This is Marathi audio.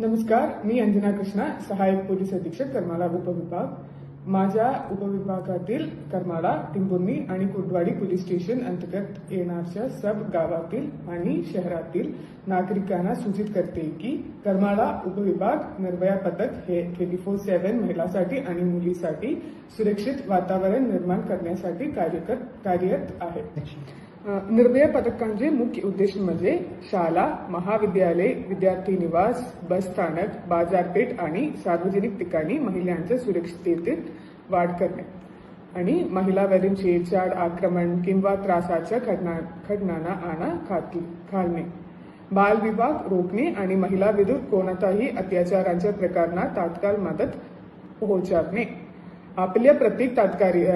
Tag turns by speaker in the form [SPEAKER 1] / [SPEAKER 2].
[SPEAKER 1] नमस्कार मी अंजना कृष्णा सहाय्यक पोलीस अधीक्षक करमाळा उपविभाग माझ्या उपविभागातील करमाळा टिंबुर्णी आणि कुर्डवाडी पोलीस स्टेशन अंतर्गत येणाऱ्या सब गावातील आणि शहरातील नागरिकांना सूचित करते की करमाळा उपविभाग निर्भया पथक हे ट्वेंटी फोर सेव्हन महिलांसाठी आणि मुलीसाठी सुरक्षित वातावरण निर्माण करण्यासाठी कार्यरत कार्यरत आहे. निर्भय पथकांचे मुख्य उद्देश म्हणजे शाळा महाविद्यालय विद्यार्थी निवास बस स्थानक बाजारपेठ आणि सार्वजनिक ठिकाणी महिलांच्या सुरक्षिततेत वाढ करणे. आणि महिलावरील छेडछाड आक्रमण किंवा त्रासाच्या घटना घटनांना आणा खात- घालणे. बालविवाह रोखणे आणि महिला विरुद्ध कोणताही अत्याचारांच्या प्रकारांना तात्काळ मदत पोहोचवणे. आपल्या प्रत्येक तात्काळी